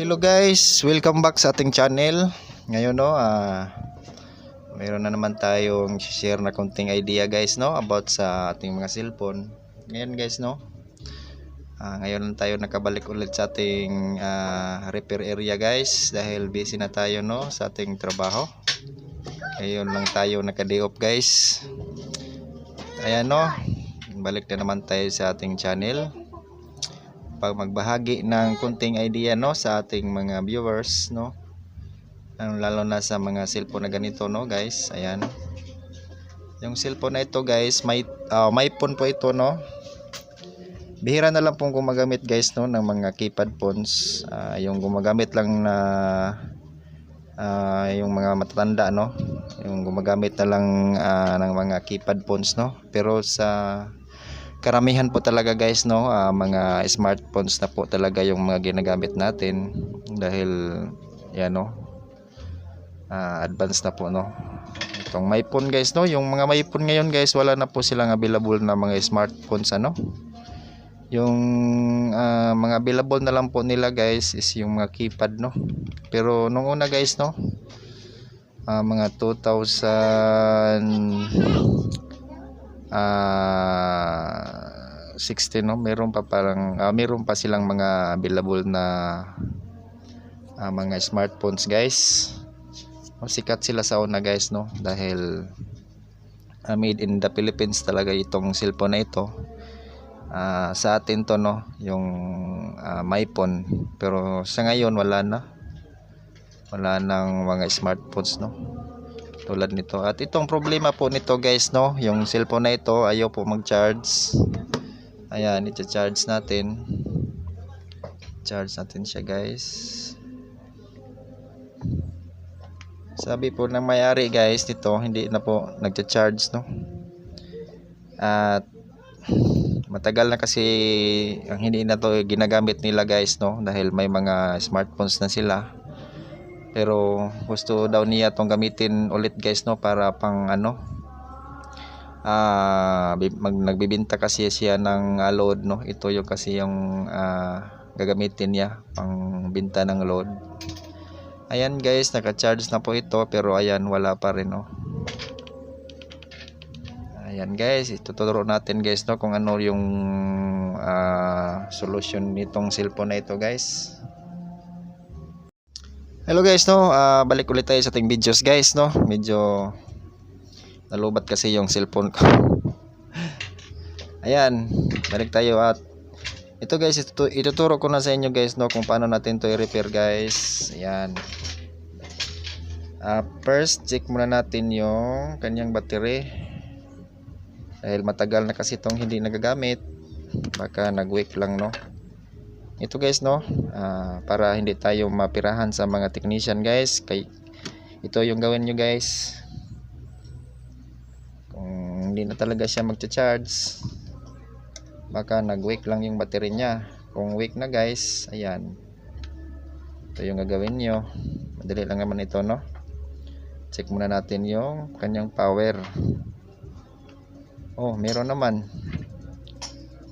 Hello guys, welcome back sa ating channel. Ngayon no, ah mayroon na naman tayong share na konting idea guys no about sa ating mga cellphone. Ngayon guys no, ah, ngayon lang tayo nakabalik ulit sa ating ah, repair area guys dahil busy na tayo no sa ating trabaho. Ngayon lang tayo naka-day off guys. Ayan no, balik na naman tayo sa ating channel pag magbahagi ng kunting idea no sa ating mga viewers no? Lalo na sa mga cellphone na ganito no guys? Ayan. Yung cellphone na ito guys may ah, may phone po ito no? Bihira na lang pong gumagamit guys no ng mga keypad phones. Ah, yung gumagamit lang na ah, yung mga matatanda no? Yung gumagamit na lang ah, ng mga keypad phones no? Pero sa karamihan po talaga guys no ah, mga smartphones na po talaga yung mga ginagamit natin dahil yan no ah, advanced na po no. Itong may phone guys no yung mga may phone ngayon guys wala na po silang available na mga smartphones ano. Yung ah, mga available na lang po nila guys is yung mga keypad no. Pero nung una guys no ah, mga 2000 ah 16 no? Meron pa parang ah, meron pa silang mga available na ah, mga smartphones guys. Sikat sila sa una guys no? Dahil ah, made in the Philippines talaga itong cellphone na ito. Ah, sa atin to no? Yung ah, MyPhone pero sa ngayon wala na. Wala nang mga smartphones no tulad nito. At itong problema po nito guys no yung cellphone na ito ayaw po mag-charge. Ayan i-charge natin. Charge natin siya guys. Sabi po ng may-ari guys nito hindi na po nagcha-charge no? At matagal na kasi ang hindi na to ginagamit nila guys no? Dahil may mga smartphones na sila pero gusto daw niya tong gamitin ulit guys no para pang ano ah mag, nagbibinta kasi siya ng ah, load no. Ito yung kasi yung ah, gagamitin niya pang binta ng load. Ayan guys naka-charge na po ito pero ayan wala pa rin no. Ayan guys ituturo natin guys no kung ano yung ah, solution nitong cellphone na ito guys Hello guys no, Ah, balik ulit tayo sa ating videos guys no. Medyo nalubat kasi yung cellphone ko. Ayan, balik tayo at ito guys, ito, ituturo ko na sa inyo guys no kung paano natin to i-repair guys. Ayan. Ah, first, check muna natin yung kanyang battery. Dahil matagal na kasi itong hindi nagagamit. Baka nag-weak lang no ito guys no? Ah, para hindi tayo mapirahan sa mga technician guys. Kay ito yung gawin nyo guys. Kung hindi na talaga siya magcha-charge baka nag weak lang yung battery niya. Kung weak na guys ayan. Ito yung gagawin nyo. Madali lang naman ito no? Check muna natin yung kanyang power. Oh meron naman.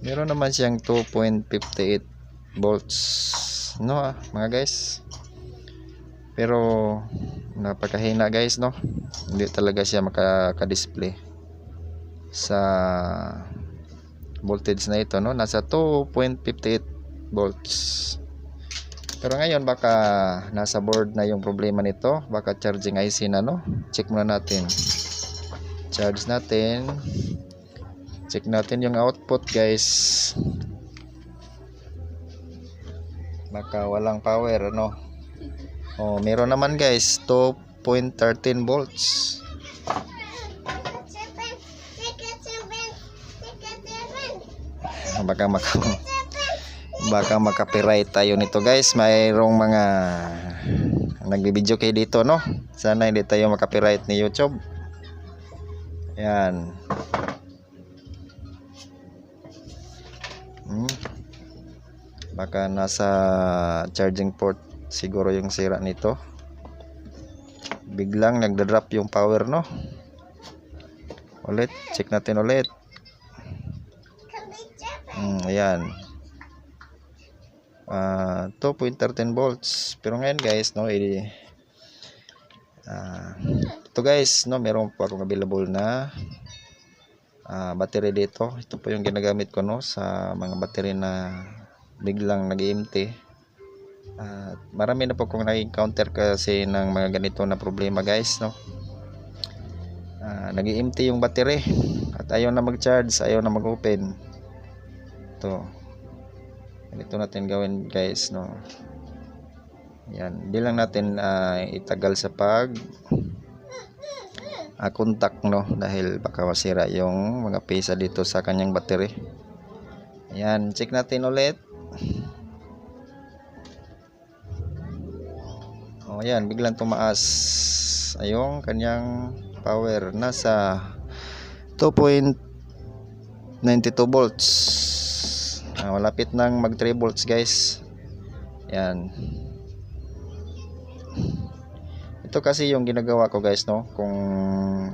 Meron naman siyang 2.58 volts no ah, mga guys. Pero napakahina guys no? Hindi talaga siya makaka-display sa voltage na ito no? Nasa 2.58 volts. Pero ngayon baka nasa board na yung problema nito. Baka charging IC na no? Check muna natin. Charge natin. Check natin yung output guys baka walang power ano? Oh meron naman guys. 2.13 volts. Baka maka baka makapiright tayo nito guys. Mayroong mga nagbibideo kayo dito no? Sana hindi tayo makapiright ni youtube. Yan hmm baka nasa charging port siguro yung sira nito biglang nagda-drop yung power no ulit check natin ulit mm, ayan ah, 2.13 volts. Pero ngayon guys, no, eh, ah, ito guys, no, meron po akong available na ah, battery dito. Ito po yung ginagamit ko no sa mga battery na biglang nag-empty. At marami na po kong na-encounter kasi ng mga ganito na problema guys, no. Ah, nag-empty yung battery at ayaw na mag-charge, ayaw na mag-open. Ito. Ganito natin gawin guys, no. Yan, di lang natin ah, itagal sa pag ah, contact no dahil baka masira yung mga pisa dito sa kanyang battery. Ayan, check natin ulit. Ayan, biglang tumaas ayong kanyang power nasa 2.92 volts. Ah, malapit nang mag 3 volts guys. Ayan. Ito kasi yung ginagawa ko guys no kung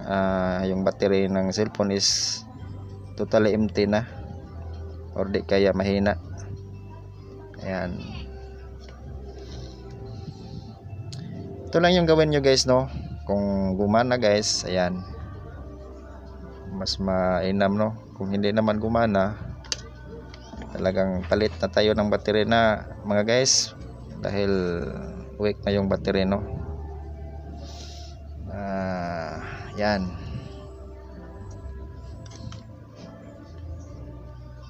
ah, yung battery ng cellphone is totally empty na or di kaya mahina. Ayan. Ito lang yung gawin nyo guys no kung gumana guys ayan mas mainam no kung hindi naman gumana talagang palit na tayo ng battery na mga guys dahil weak na yung battery no Ah, yan.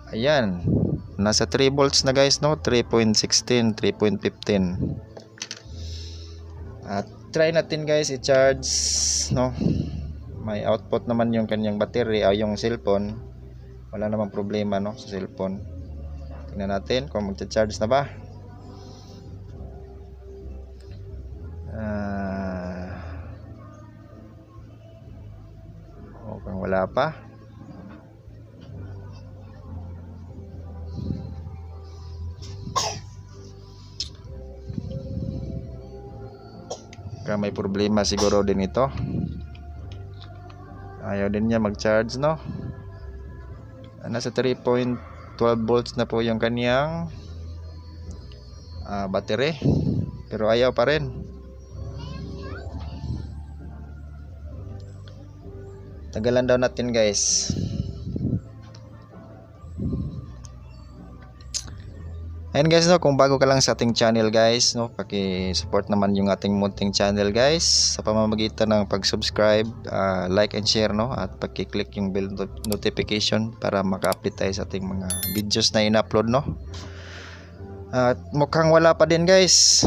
Ayan. Nasa 3 volts na guys, no? 3.16, 3.15. At try natin guys i-charge, no? May output naman yung kanyang battery, ay yung cellphone. Wala namang problema, no? Sa cellphone. Tingnan natin kung magcha-charge na ba. Ah... Mukhang wala pa. Kaya may problema siguro din ito. Ayaw din niya mag-charge, no? Nasa 3.12 volts na po yung kaniyang ah, battery. Pero ayaw pa rin. Tagalan daw natin guys. Ayan guys no, kung bago ka lang sa ating channel guys, no, paki-support naman yung ating munting channel guys sa pamamagitan ng pag-subscribe, ah, like and share no at paki-click yung bell not- notification para maka-update tayo sa ating mga videos na in-upload no. At mukhang wala pa din guys.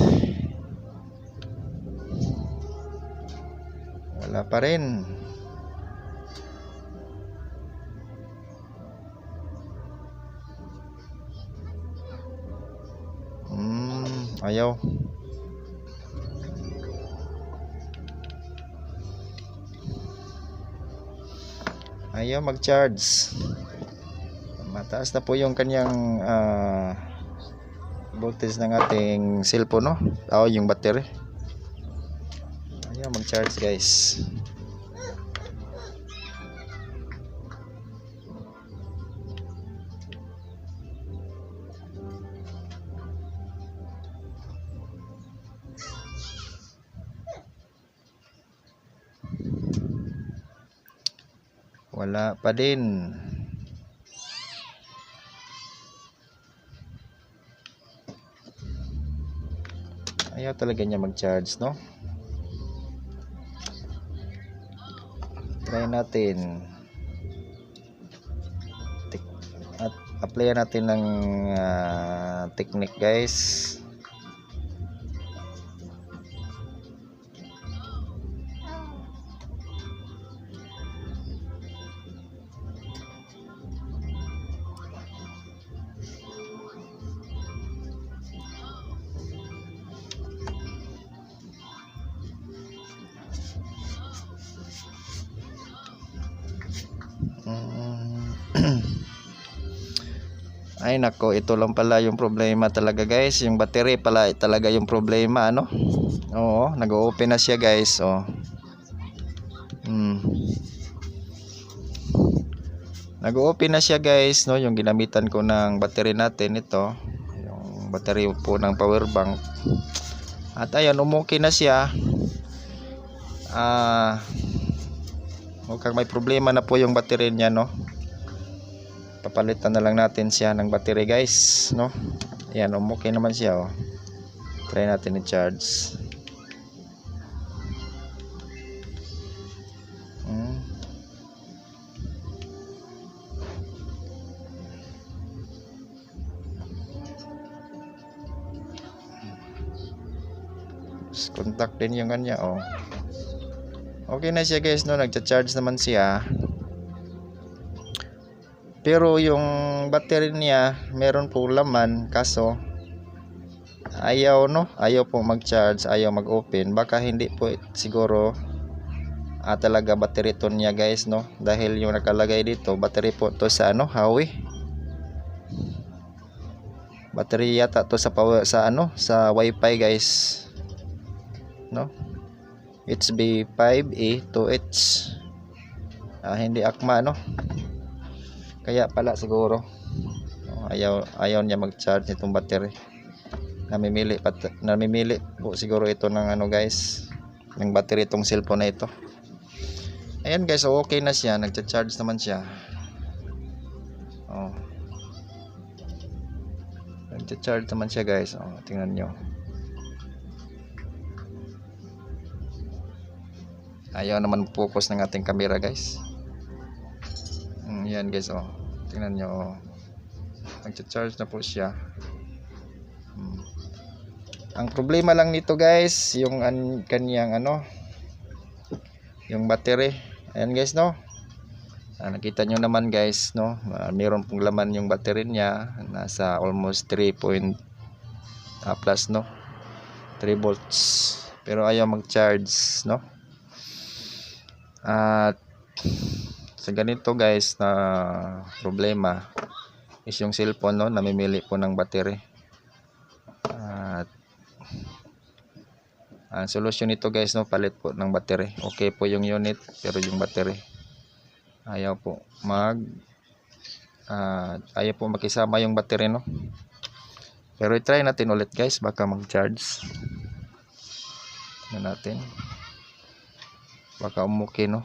Wala pa rin. Ayaw. Ayaw mag-charge. Mataas na po yung kanyang ah, voltage ng ating cellphone, no? O, yung battery. Ayaw mag-charge, guys. Wala pa din. Ayaw talaga niya mag-charge, no? Try natin. At apply natin ng ah, technique, guys. Ay nako, ito lang pala yung problema talaga guys. Yung battery pala talaga yung problema, ano? Oo, nag-open na siya guys. Oh. Mm. Nag-open na siya guys, no? Yung ginamitan ko ng battery natin ito, yung battery po ng power bank at ayan umuki na siya ah mukhang may problema na po yung battery niya no papalitan na lang natin siya ng battery guys no? Ayan umuki naman siya oh. Try natin i-charge Hmm. Contact din yung kanya oh. Okay na siya guys no? Nagcha-charge naman siya pero yung battery niya meron po laman kaso ayaw no? Ayaw po mag-charge ayaw mag-open. Baka hindi po siguro ah, talaga battery to niya guys no? Dahil yung nakalagay dito battery po to sa ano Huawei. Battery yata to sa power sa ano sa wifi guys. No? HB5A2H ah, hindi akma no kaya pala siguro ayaw ayaw niya mag-charge itong battery. Namimili pat, namimili po siguro ito ng ano guys ng battery itong cellphone na ito. Ayan guys so okay na siya. Nagcha-charge naman siya. Oh. Nagcha-charge naman siya guys. Oh tingnan nyo. Ayaw naman focus ng ating camera guys. Mm, yan guys oh tingnan nyo oh. nagcha-charge na po siya. Mm. ang problema lang nito guys yung an, kanyang ano yung battery. Ayan guys no? Ah, nakita nyo naman guys no? Ah, meron pong laman yung battery niya. Nasa almost 3 point ah, plus no? 3 volts. Pero ayaw mag charge no? At sa ganito guys na problema is yung cellphone no? Namimili po ng battery. At ang solusyon nito guys no? Palit po ng battery. Okay po yung unit pero yung battery. Ayaw po mag ah, ayaw po makisama yung battery no? Pero i-try natin ulit guys. Baka mag-charge. Na natin. Baka umuki no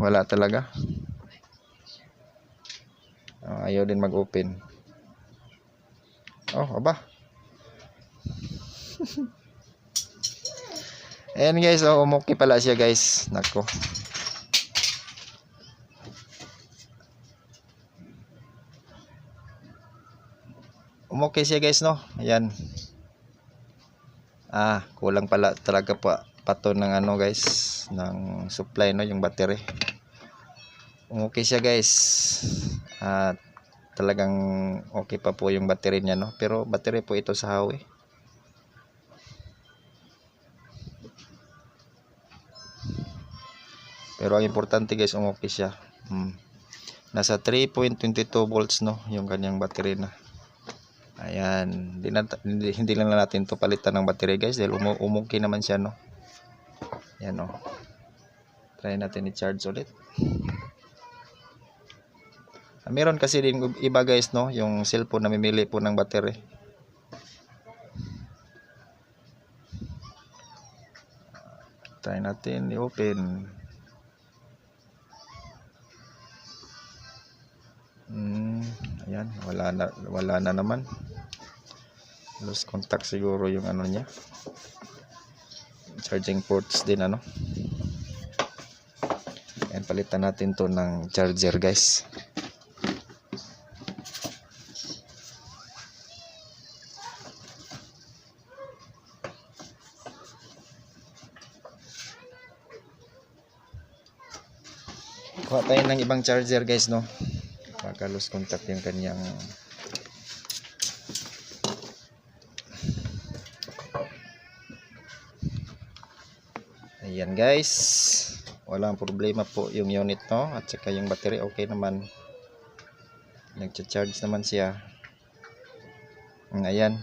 wala talaga. Ah, ayaw din mag-open. Oh aba. Ayan guys. Oh, umuki pala siya guys. Nako. Umuki siya guys no? Ayan. Ah kulang pala talaga pa pato ng ano guys ng supply no yung battery. Okay siya guys. At talagang okay pa po yung battery niya no? Pero battery po ito sa Huawei. Pero ang importante guys okay siya. Hmm. nasa 3.22 volts no yung kanyang battery na. Ayan. Hindi, na, hindi, hindi lang natin to palitan ng battery guys dahil umu umuki naman siya no? Yan o try natin i-charge ulit Ah, meron kasi din iba guys no yung cellphone na mamimili po ng battery try natin i-open Hmm, ayan, wala na wala na naman. Lost contact siguro yung ano niya. Charging ports din ano. Ayan, palitan natin to ng charger, guys. Kuha tayo ng ibang charger, guys, no baka lose contact yung kanyang ayan guys walang problema po yung unit no? At saka yung battery okay naman. Nagcha-charge naman siya. Ayan.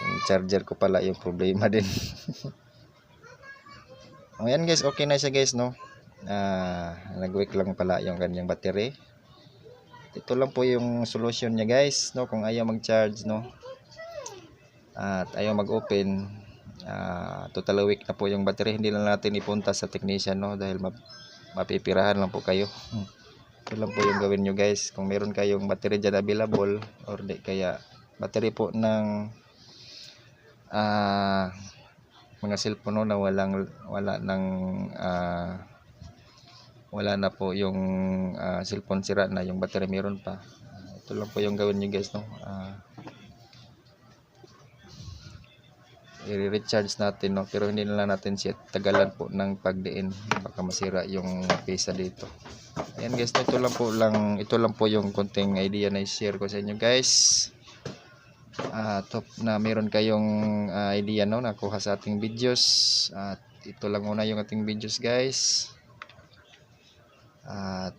Yung charger ko pala yung problema din. Ayan guys. Okay na siya guys no? Ah, nag-weak lang pala yung kanyang battery. Ito lang po yung solution niya guys, no? Kung ayaw mag-charge, no? At ayaw mag-open, ah, total weak na po yung battery. Hindi lang natin ipunta sa technician, no? Dahil map mapipirahan lang po kayo. Ito lang po yung gawin nyo guys. Kung meron kayong battery dyan available, or di kaya battery po ng ah mga cellphone no, na walang wala nang ah, wala na po yung ah, cellphone sira na yung battery meron pa ito lang po yung gawin nyo guys no Ah, i-recharge natin no? Pero hindi na lang natin siya tagalan po ng pagdiin. Baka masira yung pesa dito. Ayan guys ito lang po lang ito lang po yung konting idea na i-share ko sa inyo guys. Ah top na meron kayong ah, idea no nakuha sa ating videos. At ito lang muna yung ating videos guys. At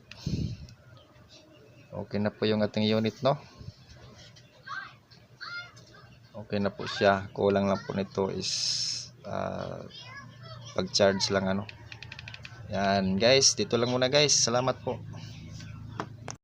okay na po yung ating unit no okay na po siya. Kulang lang po nito is ah, pag charge lang ano. Yan guys. Dito lang muna guys. Salamat po